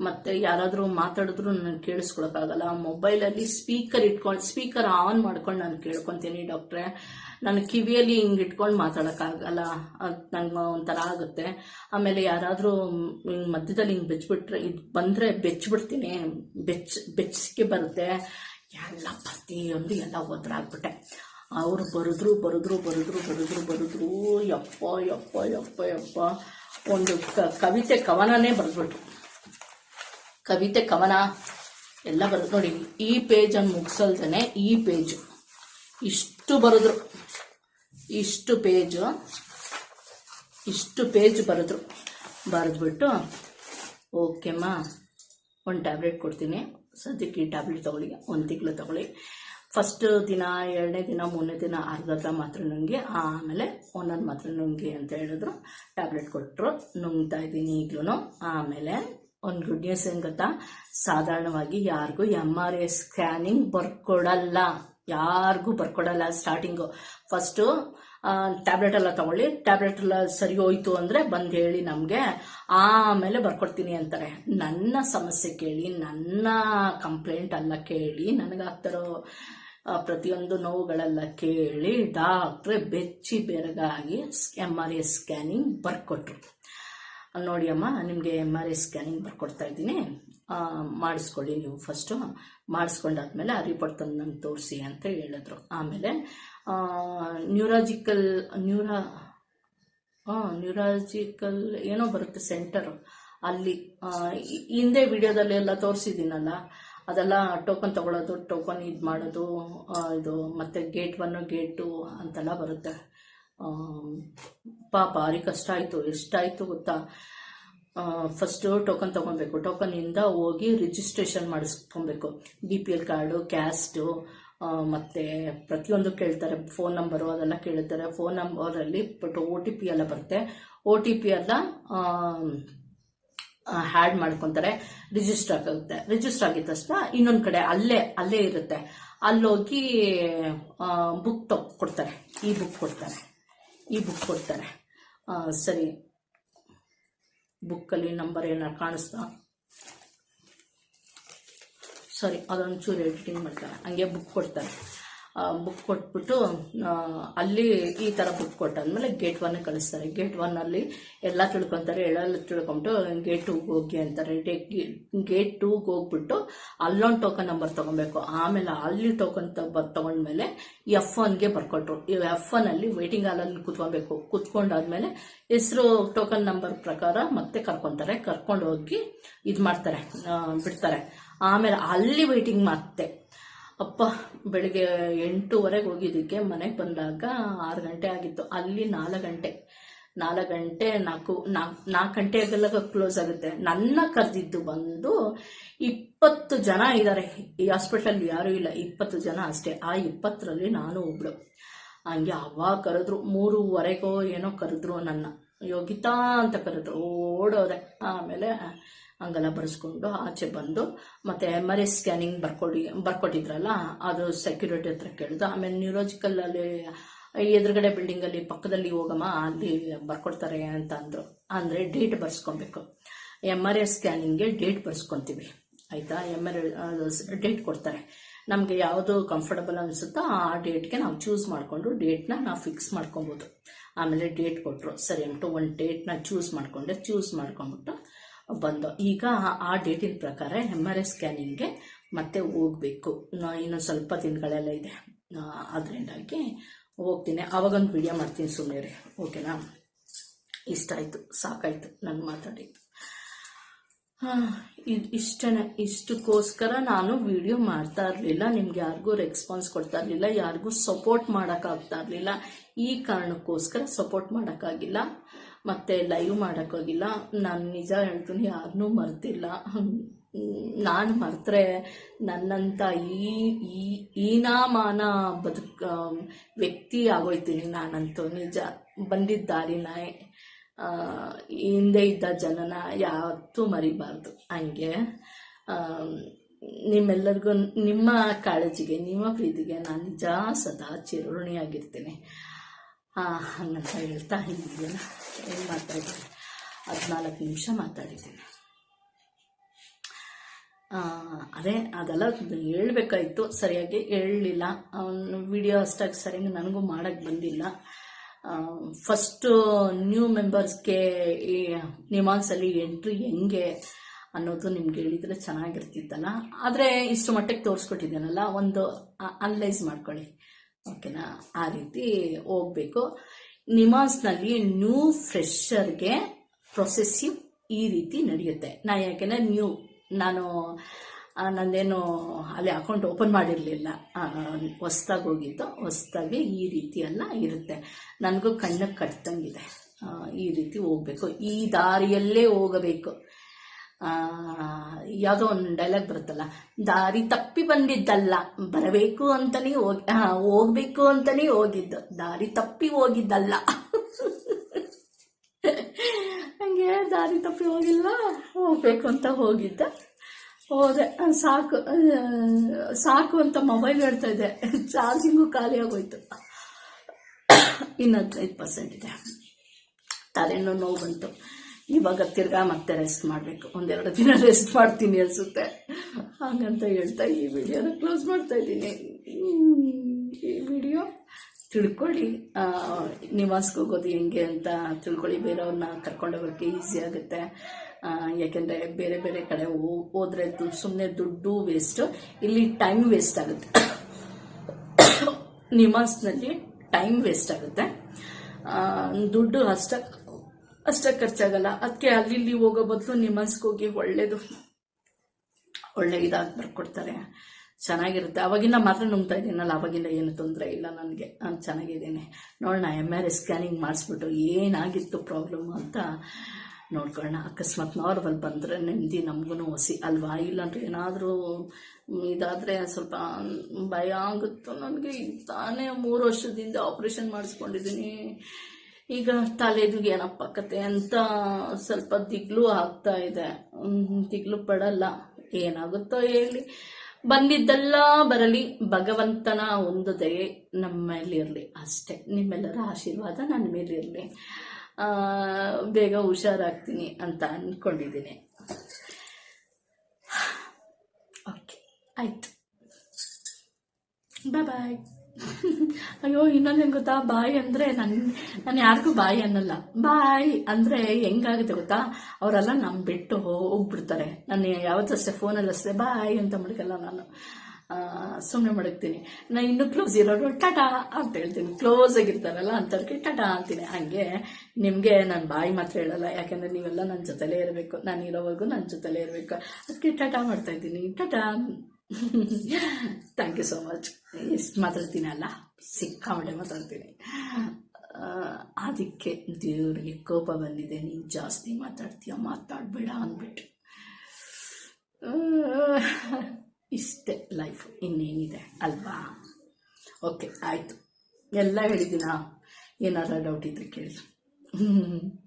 ಮತ್ತೆ ಯಾರಾದರೂ ಮಾತಾಡಿದ್ರು ನಾನು ಕೇಳಿಸ್ಕೊಳಕ್ಕಾಗಲ್ಲ. ಮೊಬೈಲಲ್ಲಿ ಸ್ಪೀಕರ್ ಇಟ್ಕೊಂಡು ಸ್ಪೀಕರ್ ಆನ್ ಮಾಡ್ಕೊಂಡು ನಾನು ಕೇಳ್ಕೊಂತೀನಿ ಡಾಕ್ಟ್ರೆ. ನಾನು ಕಿವಿಯಲ್ಲಿ ಹಿಂಗೆ ಇಟ್ಕೊಂಡು ಮಾತಾಡೋಕ್ಕಾಗಲ್ಲ. ಅದು ನಂಗೆ ಒಂಥರ ಆಗುತ್ತೆ. ಆಮೇಲೆ ಯಾರಾದರೂ ಮಧ್ಯದಲ್ಲಿ ಹಿಂಗೆ ಬೆಚ್ಚಿಬಿಟ್ರೆ ಇದು ಬಂದರೆ ಬೆಚ್ಚಿಬಿಡ್ತೀನಿ ಬೆಚ್ಚ ಬೆಚ್ಚಿಸಿಕೆ ಬರುತ್ತೆ. ಎಲ್ಲ ಪ್ರತಿಯೊಂದು ಎಲ್ಲ ಒದ್ರಾಗ್ಬಿಟ್ಟೆ. ಅವ್ರು ಬರೆದ್ರು ಬರೆದ್ರು ಬರೆದ್ರು ಬರೆದ್ರು ಬರೆದ್ರು. ಯಪ್ಪ ಯಪ್ಪ ಯಪ್ಪ ಯಪ್ಪ. ಒಂದು ಕವಿತೆ ಕವನನೇ ಬರೆದ್ಬಿಟ್ರು. ಕವಿತೆ, ಕವನ ಎಲ್ಲ ಬರೋದು ನೋಡಿ. ಈ ಪೇಜನ್ನು ಮುಗಿಸಲ್ದೇನೆ ಈ ಪೇಜು ಇಷ್ಟು ಬರೆದ್ರು. ಇಷ್ಟು ಪೇಜು ಇಷ್ಟು ಪೇಜ್ ಬರೆದ್ರು. ಬರೆದ್ಬಿಟ್ಟು ಓಕೆಮ್ಮ ಒಂದು ಟ್ಯಾಬ್ಲೆಟ್ ಕೊಡ್ತೀನಿ. ಸದ್ಯಕ್ಕೆ ಈ ಟ್ಯಾಬ್ಲೆಟ್ ತೊಗೊಳ್ಳಿ. ಒಂದು ತಿಂಗಳು ತೊಗೊಳ್ಳಿ. ಫಸ್ಟ್ ದಿನ, ಎರಡನೇ ದಿನ, ಮೂರನೇ ದಿನ, ಅರ್ಧ ಮಾತ್ರ ನುಂಗಿ, ಆಮೇಲೆ ಒಂದೊಂದು ಮಾತ್ರ ನುಂಗಿ ಅಂತ ಹೇಳಿದ್ರು. ಟ್ಯಾಬ್ಲೆಟ್ ಕೊಟ್ಟರು ನುಂಗ್ತಾ ಇದ್ದೀನಿ ಈಗಲೂ ಆಮೇಲೆ ಒಂದು ಗುಡ್ ನ್ಯೂಸ್ ಏನು ಗೊತ್ತಾ? ಸಾಧಾರಣವಾಗಿ ಯಾರಿಗೂ ಎಂ ಆರ್ ಐ ಸ್ಕ್ಯಾನಿಂಗ್ ಬರ್ಕೊಡಲ್ಲ. ಯಾರಿಗೂ ಬರ್ಕೊಡಲ್ಲ ಸ್ಟಾರ್ಟಿಂಗು ಫಸ್ಟು ಟ್ಯಾಬ್ಲೆಟ್ ಎಲ್ಲ ತಗೊಳ್ಳಿ. ಟ್ಯಾಬ್ಲೆಟ್ ಎಲ್ಲ ಸರಿ ಹೋಯ್ತು ಅಂದರೆ ಬಂದು ಹೇಳಿ ನಮಗೆ, ಆಮೇಲೆ ಬರ್ಕೊಡ್ತೀನಿ ಅಂತಾರೆ. ನನ್ನ ಸಮಸ್ಯೆ ಕೇಳಿ, ನನ್ನ ಕಂಪ್ಲೇಂಟ್ ಎಲ್ಲ ಕೇಳಿ, ನನಗಾಗ್ತಿರೋ ಪ್ರತಿಯೊಂದು ನೋವುಗಳೆಲ್ಲ ಕೇಳಿ, ಡಾಕ್ಟ್ರೆ ಬೆಚ್ಚಿ ಬೆರಗಾಗಿ ಎಂ ಆರ್ ಐ ಸ್ಕ್ಯಾನಿಂಗ್ ಬರ್ಕೊಟ್ರು. ನೋಡಿ ಅಮ್ಮ, ನಿಮಗೆ ಎಂ ಆರ್ ಐ ಸ್ಕ್ಯಾನಿಂಗ್ ಬರ್ಕೊಡ್ತಾ ಇದ್ದೀನಿ. ಮಾಡಿಸ್ಕೊಳ್ಳಿ ನೀವು ಫಸ್ಟು ಮಾಡಿಸ್ಕೊಂಡಾದ್ಮೇಲೆ ಆ ರಿಪೋರ್ಟ್ ತಂದು ನಂಗೆ ತೋರಿಸಿ ಅಂತ ಹೇಳಿದ್ರು. ಆಮೇಲೆ ನ್ಯೂರಾಜಿಕಲ್ ನ್ಯೂರಾ ಹಾಂ ನ್ಯೂರಾಜಿಕಲ್ ಏನೋ ಬರುತ್ತೆ ಸೆಂಟರು ಅಲ್ಲಿ ಹಿಂದೆ ವಿಡಿಯೋದಲ್ಲಿ ಎಲ್ಲ ತೋರಿಸಿದ್ದೀನಲ್ಲ, ಅದೆಲ್ಲ ಟೋಕನ್ ತಗೊಳ್ಳೋದು ಟೋಕನ್ ಇದು ಮಾಡೋದು ಇದು ಮತ್ತೆ ಗೇಟ್ ಒನ್ ಗೇಟ್ ಟು ಅಂತೆಲ್ಲ ಬರುತ್ತೆ. ಪಾಪ ಅವ್ರಿಗೆ ಕಷ್ಟ ಆಯಿತು. ಎಷ್ಟಾಯಿತು ಗೊತ್ತಾ? ಫಸ್ಟು ಟೋಕನ್ ತೊಗೊಬೇಕು. ಟೋಕನಿಂದ ಹೋಗಿ registration ಮಾಡಿಸ್ಕೊಬೇಕು. B P L card caste ಮತ್ತು ಪ್ರತಿಯೊಂದು ಕೇಳ್ತಾರೆ. ಫೋನ್ ನಂಬರು ಅದೆಲ್ಲ ಕೇಳ್ತಾರೆ. ಫೋನ್ ನಂಬರಲ್ಲಿ ಬಟ್ ಓ ಟಿ ಪಿ ಎಲ್ಲ ಬರುತ್ತೆ. ಓ ಟಿ ಪಿ ಎಲ್ಲ ಹ್ಯಾಡ್ ಮಾಡ್ಕೊತಾರೆ. ರಿಜಿಸ್ಟರ್ ಆಗುತ್ತೆ. ರಿಜಿಸ್ಟರ್ ಆಗಿದ ತಕ್ಷಣ ಇನ್ನೊಂದು ಕಡೆ ಅಲ್ಲೇ ಅಲ್ಲೇ ಇರುತ್ತೆ. ಅಲ್ಲೋಗಿ ಬುಕ್ ತೊ ಕೊಡ್ತಾರೆ. ಈ ಬುಕ್ ಕೊಡ್ತಾರೆ. ಈ ಬುಕ್ ಕೊಡ್ತಾರೆ ಸರಿ. ಬುಕ್ಕಲ್ಲಿ ನಂಬರ್ ಏನಾರು ಕಾಣಿಸ್ತಾ? ಸಾರಿ, ಅದೊಂಚೂರು ಎಡಿಟಿಂಗ್ ಮಾಡ್ತಾರೆ. ಹಂಗೆ ಬುಕ್ ಕೊಡ್ತಾರೆ ಬುಕ್ ಕೊಟ್ಬಿಟ್ಟು ಅಲ್ಲಿ ಈ ಥರ ಬುಕ್ ಕೊಟ್ಟಾದ್ಮೇಲೆ ಗೇಟ್ ಒನ್ ಕಳಿಸ್ತಾರೆ. ಗೇಟ್ ಒನ್ನಲ್ಲಿ ಎಲ್ಲ ತಿಳ್ಕೊತಾರೆ. ಎಲ್ಲ ತಿಳ್ಕೊಂಬಿಟ್ಟು ಗೇಟ್ ಟೂಗೆ ಹೋಗಿ ಅಂತಾರೆ. ಗೇಟ್ ಟೂಗೆ ಹೋಗ್ಬಿಟ್ಟು ಅಲ್ಲೊಂದು ಟೋಕನ್ ನಂಬರ್ ತೊಗೊಬೇಕು. ಆಮೇಲೆ ಅಲ್ಲಿ ಟೋಕನ್ ನಂಬರ್ ತೊಗೊಂಡ್ಮೇಲೆ ಎಫ್ ಒನ್ಗೆ ಬರ್ಕೊಟ್ರು. ಈ ಎಫ್ ಒನ್ನಲ್ಲಿ ವೇಟಿಂಗ್ ಹಾಲಲ್ಲಿ ಕುತ್ಕೊಬೇಕು. ಕುತ್ಕೊಂಡಾದ್ಮೇಲೆ ಹೆಸರು ಟೋಕನ್ ನಂಬರ್ ಪ್ರಕಾರ ಮತ್ತೆ ಕರ್ಕೊತಾರೆ. ಕರ್ಕೊಂಡು ಹೋಗಿ ಇದು ಮಾಡ್ತಾರೆ ಬಿಡ್ತಾರೆ. ಆಮೇಲೆ ಅಲ್ಲಿ ವೇಟಿಂಗ್ ಮತ್ತೆ. ಅಪ್ಪ, ಬೆಳಿಗ್ಗೆ ಎಂಟೂವರೆಗೆ ಹೋಗಿದ್ದಕ್ಕೆ ಮನೆಗೆ ಬಂದಾಗ ಆರು ಗಂಟೆ ಆಗಿತ್ತು. ಅಲ್ಲಿ ನಾಲ್ಕು ಗಂಟೆ. ನಾಲ್ಕು ಗಂಟೆ, ನಾಲ್ಕು ನಾಲ್ಕು ನಾಲ್ಕು ಗಂಟೆಗೆಲ್ಲ ಕ್ಲೋಸ್ ಆಗುತ್ತೆ. ನನ್ನ ಕರೆದಿದ್ದು ಬಂದು ಇಪ್ಪತ್ತು ಜನ ಇದ್ದಾರೆ ಈ ಹಾಸ್ಪಿಟಲ್ ಯಾರೂ ಇಲ್ಲ. ಇಪ್ಪತ್ತು ಜನ ಅಷ್ಟೇ. ಆ ಇಪ್ಪತ್ತರಲ್ಲಿ ನಾನು ಒಬ್ಳು. ಹಂಗೆ ಅವಾಗ ಕರೆದ್ರು, ಮೂರುವರೆಗೋ ಏನೋ ಕರೆದ್ರು ನನ್ನ. ಯೋಗಿತಾ ಅಂತ ಕರೆದ್ರು. ಓಡೋದೆ. ಆಮೇಲೆ ಹಂಗೆಲ್ಲ ಬರೆಸ್ಕೊಂಡು ಆಚೆ ಬಂದು ಮತ್ತೆ ಎಂ ಆರ್ ಐ ಸ್ಕ್ಯಾನಿಂಗ್ ಬರ್ಕೊಡಿ, ಬರ್ಕೊಟ್ಟಿದ್ರಲ್ಲ, ಅದು ಸೆಕ್ಯೂರಿಟಿ ಹತ್ರ ಕೇಳಿದ್ದು. ಆಮೇಲೆ ನ್ಯೂರೋಜಿಕಲ್ ಅಲ್ಲಿ ಎದುರುಗಡೆ ಬಿಲ್ಡಿಂಗಲ್ಲಿ ಪಕ್ಕದಲ್ಲಿ ಹೋಗಮ್ಮ, ಅಲ್ಲಿ ಬರ್ಕೊಡ್ತಾರೆ ಅಂತ ಅಂದರು. ಅಂದರೆ ಡೇಟ್ ಬರ್ಸ್ಕೊಬೇಕು. ಎಂ ಆರ್ ಐ ಸ್ಕ್ಯಾನಿಂಗ್ಗೆ ಡೇಟ್ ಬರ್ಸ್ಕೊತೀವಿ. ಆಯಿತಾ? ಎಂ ಆರ್ ಡೇಟ್ ಕೊಡ್ತಾರೆ. ನಮಗೆ ಯಾವುದು ಕಂಫರ್ಟಬಲ್ ಅನಿಸುತ್ತೋ ಆ ಡೇಟ್ಗೆ ನಾವು ಚೂಸ್ ಮಾಡಿಕೊಂಡು ಡೇಟ್ನ ನಾವು ಫಿಕ್ಸ್ ಮಾಡ್ಕೊಬೋದು. ಆಮೇಲೆ ಡೇಟ್ ಕೊಟ್ಟರು ಸರಿ ಅಂದ್ಬಿಟ್ಟು ಒಂದು ಡೇಟ್ನ ಚೂಸ್ ಮಾಡಿಕೊಂಡೆ. ಚೂಸ್ ಮಾಡ್ಕೊಂಬಿಟ್ಟು ಬಂದು. ಈಗ ಆ- ಡೇಟಿನ ಪ್ರಕಾರ ಎಂ ಆರ್ ಐ ಸ್ಕ್ಯಾನಿಂಗ್ಗೆ ಮತ್ತೆ ಹೋಗಬೇಕು. ಇನ್ನೊಂದು ಸ್ವಲ್ಪ ದಿನಗಳೆಲ್ಲ ಇದೆ. ಅದರಿಂದಾಗಿ ಹೋಗ್ತೀನಿ. ಆವಾಗೊಂದು ವಿಡಿಯೋ ಮಾಡ್ತೀನಿ ಸುಮ್ಮನೆ ರೀ ಓಕೆನಾ ಇಷ್ಟ ಆಯಿತು. ಸಾಕಾಯಿತು ನಾನು ಮಾತಾಡಿದ್ದು ಇಷ್ಟೇ ಇಷ್ಟಕ್ಕೋಸ್ಕರ ನಾನು ವಿಡಿಯೋ ಮಾಡ್ತಾ ಇರಲಿಲ್ಲ. ನಿಮ್ಗೆ ಯಾರಿಗೂ ರೆಸ್ಪಾನ್ಸ್ ಕೊಡ್ತಾ ಇರಲಿಲ್ಲ. ಯಾರಿಗೂ ಸಪೋರ್ಟ್ ಮಾಡೋಕ್ಕಾಗ್ತಾ ಇರಲಿಲ್ಲ. ಈ ಕಾರಣಕ್ಕೋಸ್ಕರ ಸಪೋರ್ಟ್ ಮಾಡೋಕ್ಕಾಗಿಲ್ಲ ಮತ್ತೆ ಲೈವ್ ಮಾಡೋಕ್ಕಾಗಿಲ್ಲ ನಾನು ನಿಜ ಹೇಳ್ತೀನಿ ಯಾರನ್ನೂ ಮರ್ತಿಲ್ಲ ನಾನು ಮರೆತರೆ ನನ್ನಂಥ ಈ ಈ, ಈನಾಮಾನ ಬದುಕ ವ್ಯಕ್ತಿ ಆಗೋಯ್ತೀನಿ ನಾನಂತೂ. ನಿಜ, ಬಂದಿದ್ದ ದಾರಿನ ಹಿಂದೆ ಇದ್ದ ಜನನ ಯಾವತ್ತೂ ಮರಿಬಾರ್ದು. ಹಂಗೆ ನಿಮ್ಮೆಲ್ಲರಿಗೂ, ನಿಮ್ಮ ಕಾಳಜಿಗೆ, ನಿಮ್ಮ ಪ್ರೀತಿಗೆ ನಾನು ನಿಜ ಸದಾ ಚಿರುಣಿಯಾಗಿರ್ತೀನಿ ಹಂಗಂತ ಹೇಳ್ತಾ ಇದೆಯಲ್ಲ ಏನು ಮಾತಾಡಿದ್ದೀನಿ ಹದಿನಾಲ್ಕು ನಿಮಿಷ ಮಾತಾಡಿದ್ದೀನಿ. ಅದೇ, ಅದೆಲ್ಲ ಹೇಳ್ಬೇಕಾಯ್ತು. ಸರಿಯಾಗಿ ಹೇಳಲಿಲ್ಲ. ವಿಡಿಯೋ ಅಷ್ಟಾಗಿ ಸರಿಯಾಗಿ ನನಗೂ ಮಾಡೋಕ್ಕೆ ಬಂದಿಲ್ಲ. ಫಸ್ಟು ನ್ಯೂ ಮೆಂಬರ್ಸ್ಗೆ ಈ ನಿಮಾನ್ಸಲ್ಲಿ ಎಂಟ್ರಿ ಹೆಂಗೆ ಅನ್ನೋದು ನಿಮ್ಗೆ ಹೇಳಿದರೆ ಚೆನ್ನಾಗಿರ್ತಿತ್ತಲ್ಲ. ಆದರೆ ಇಷ್ಟು ಮಟ್ಟಕ್ಕೆ ತೋರಿಸ್ಕೊಟ್ಟಿದ್ದೇನಲ್ಲ, ಒಂದು ಅನಲೈಸ್ ಮಾಡ್ಕೊಳ್ಳಿ. ಓಕೆನಾ? ಆ ರೀತಿ ಹೋಗ್ಬೇಕು. ನಿಮಾಸ್ನಲ್ಲಿ ನ್ಯೂ ಫ್ರೆಶರ್ಗೆ ಪ್ರೊಸೆಸಿವ್ ಈ ರೀತಿ ನಡೆಯುತ್ತೆ. ನಾ ಯಾಕೆಂದರೆ ನ್ಯೂ ನಾನು ನಂದೇನು ಅಲ್ಲಿ ಅಕೌಂಟ್ ಓಪನ್ ಮಾಡಿರಲಿಲ್ಲ. ಹೊಸ್ದಾಗಿ ಹೋಗಿದ್ದು ಹೊಸ್ದಾಗಿ ಈ ರೀತಿ ಎಲ್ಲ ಇರುತ್ತೆ. ನನಗೂ ಕಣ್ಣಕ್ಕೆ ಕಟ್ತಂಗಿದೆ ಈ ರೀತಿ ಹೋಗ್ಬೇಕು. ಈ ದಾರಿಯಲ್ಲೇ ಹೋಗಬೇಕು. ಯಾವುದೋ ಒಂದು ಡೈಲಾಗ್ ಬರುತ್ತಲ್ಲ, ದಾರಿ ತಪ್ಪಿ ಬಂದಿದ್ದಲ್ಲ, ಬರಬೇಕು ಅಂತಲೇ ಹೋಗಿ ಹೋಗ್ಬೇಕು ಅಂತಲೇ ಹೋಗಿದ್ದು, ದಾರಿ ತಪ್ಪಿ ಹೋಗಿದ್ದಲ್ಲ. ಹಂಗೆ ದಾರಿ ತಪ್ಪಿ ಹೋಗಿಲ್ಲ ಹೋಗ್ಬೇಕು ಅಂತ ಹೋಗಿದ್ದ. ಹೋದೆ ಸಾಕು ಸಾಕು ಅಂತ ಮೊಬೈಲ್ ಹೇಳ್ತಾ ಇದ್ದೆ ಚಾರ್ಜಿಂಗು ಖಾಲಿ ಆಗೋಯ್ತು. ಇನ್ನು ಹದಿನೈದು ಪರ್ಸೆಂಟ್ ಇದೆ. ತಲೆನೋ ನೋವು ಬಂತು. ಇವಾಗ ತಿರ್ಗಾ ಮತ್ತೆ ರೆಸ್ಟ್ ಮಾಡಬೇಕು. ಒಂದೆರಡು ದಿನ ರೆಸ್ಟ್ ಮಾಡ್ತೀನಿ ಅನಿಸುತ್ತೆ. ಹಾಗಂತ ಹೇಳ್ತಾ ಈ ವಿಡಿಯೋನ ಕ್ಲೋಸ್ ಮಾಡ್ತಾ ಇದ್ದೀನಿ. ಈ ವಿಡಿಯೋ ತಿಳ್ಕೊಳ್ಳಿ. ನಿವಾಸಕ್ಕೆ ಹೋಗೋದು ಹೆಂಗೆ ಅಂತ ತಿಳ್ಕೊಳ್ಳಿ. ಬೇರೆಯವ್ರನ್ನ ಕರ್ಕೊಂಡೋಗೋಕ್ಕೆ ಈಸಿ ಆಗುತ್ತೆ. ಯಾಕೆಂದರೆ ಬೇರೆ ಬೇರೆ ಕಡೆ ಹೋದ್ರೆ ಸುಮ್ಮನೆ ದುಡ್ಡು ವೇಸ್ಟು ಇಲ್ಲಿ ಟೈಮ್ ವೇಸ್ಟ್ ಆಗುತ್ತೆ. ನಿಮಾಸ್ನಲ್ಲಿ ಟೈಮ್ ವೇಸ್ಟ್ ಆಗುತ್ತೆ. ದುಡ್ಡು ಅಷ್ಟ ಅಷ್ಟ ಖರ್ಚಾಗಲ್ಲ. ಅದಕ್ಕೆ ಅಲ್ಲಿ ಹೋಗೋ ಬದಲು ನಿಮ್ಮ ಹೋಗಿ ಒಳ್ಳೇದು. ಒಳ್ಳೆ ಇದಾಗಿ ಬರ್ಕೊಡ್ತಾರೆ. ಚೆನ್ನಾಗಿರುತ್ತೆ. ಅವಾಗಿಂದ ಮಾತ್ರ ನುಂಗ್ತಾ ಇದ್ದೀನಲ್ಲ, ಅವಾಗಿಂದ ಏನು ತೊಂದರೆ ಇಲ್ಲ ನನಗೆ. ನಾನು ಚೆನ್ನಾಗಿದ್ದೀನಿ. ನೋಡೋಣ ಎಂ ಆರ್ ಐ ಸ್ಕ್ಯಾನಿಂಗ್ ಮಾಡಿಸ್ಬಿಟ್ಟು ಏನಾಗಿತ್ತು ಪ್ರಾಬ್ಲಮ್ ಅಂತ ನೋಡ್ಕೊಳ್ಳೋಣ ಅಕಸ್ಮಾತ್ ನಾರ್ಮಲ್ ಬಂದರೆ ನೆಮ್ಮದಿ ನಮಗೂ ಹೊಸಿ ಅಲ್ವಾ? ಇಲ್ಲಾಂದ್ರೆ ಏನಾದರೂ ಇದಾದರೆ ಸ್ವಲ್ಪ ಭಯ ಆಗುತ್ತೋ ನನಗೆ. ತಾನೇ ಮೂರು ವರ್ಷದಿಂದ ಆಪ್ರೇಷನ್ ಮಾಡಿಸ್ಕೊಂಡಿದ್ದೀನಿ. ಈಗ ತಲೆದು ಏನಪ್ಪ ಕತೆ ಅಂತ ಸ್ವಲ್ಪ ದಿಗ್ಲು ಆಗ್ತಾ ಇದೆ. ದಿಗ್ಲು ಪಡಲ್ಲ. ಏನಾಗುತ್ತೋ ಹೇಳಿ. ಬಂದಿದ್ದೆಲ್ಲ ಬರಲಿ. ಭಗವಂತನ ಒಂದು ದಯೆ ನಮ್ಮ ಮೇಲಿರಲಿ ಅಷ್ಟೇ. ನಿಮ್ಮೆಲ್ಲರ ಆಶೀರ್ವಾದ ನನ್ನ ಮೇಲಿರಲಿ ಬೇಗ ಹುಷಾರಾಗ್ತೀನಿ ಅಂತ ಅಂದ್ಕೊಂಡಿದ್ದೀನಿ ಓಕೆ ಆಯ್ತು. ಬಾಯ್ ಬಾಯ್ ಇನ್ನೊಂದು ಇನ್ನೊಂದೇನು ಗೊತ್ತಾ? ಬಾಯಿ ಅಂದರೆ ನನ್ನ ನಾನು ಯಾರಿಗೂ ಬಾಯಿ ಅನ್ನಲ್ಲ. ಬಾಯಿ ಅಂದರೆ ಹೆಂಗಾಗುತ್ತೆ ಗೊತ್ತಾ? ಅವರೆಲ್ಲ ನಮ್ಮ ಬಿಟ್ಟು ಹೋಗ್ಬಿಡ್ತಾರೆ. ನಾನು ಯಾವತ್ತಷ್ಟೇ ಫೋನಲ್ಲಿ ಅಷ್ಟೇ ಬಾಯಿ ಅಂತ ಮಡಗಲ್ಲ ನಾನು. ಸುಮ್ಮನೆ ಮಡಗ್ತೀನಿ. ನಾನು ಇನ್ನೂ ಕ್ಲೋಸ್ ಇರೋರು ಟಾಟಾ ಅಂತ ಹೇಳ್ತೀನಿ. ಕ್ಲೋಸ್ ಆಗಿರ್ತಾರಲ್ಲ ಅಂಥವ್ರಿಗೆ ಟಾಟಾ ಅಂತೀನಿ. ಹಾಗೆ ನಿಮಗೆ ನಾನು ಬಾಯಿ ಮಾತ್ರ ಹೇಳಲ್ಲ. ಯಾಕೆಂದರೆ ನೀವೆಲ್ಲ ನನ್ನ ಜೊತೆಲೇ ಇರಬೇಕು. ನಾನು ಇರೋವರೆಗೂ ನನ್ನ ಜೊತೆಲೇ ಇರಬೇಕು. ಅದಕ್ಕೆ ಟಾಟಾ ಮಾಡ್ತಾ ಇದ್ದೀನಿ. ಟಾಟಾ. ಥ್ಯಾಂಕ್ ಯು ಸೋ ಮಚ್ ಎಷ್ಟು ಮಾತಾಡ್ತೀನಿ ಅಲ್ಲ? ಸಿಕ್ಕಾಮಡೆ ಮಾತಾಡ್ತೀನಿ. ಅದಕ್ಕೆ ದೇವರಿಗೆ ಕೋಪ ಬಂದಿದೆ. ನೀನು ಜಾಸ್ತಿ ಮಾತಾಡ್ತೀಯ, ಮಾತಾಡಬೇಡ ಅಂದ್ಬಿಟ್ಟು. ಇಷ್ಟೇ ಲೈಫ್ ಇನ್ನೇನಿದೆ, ಅಲ್ವಾ? ಓಕೆ ಆಯಿತು. ಎಲ್ಲ ಹೇಳಿದ್ದೀನಾ? ಏನಾದರೂ ಡೌಟ್ ಇದ್ರೆ ಕೇಳಿ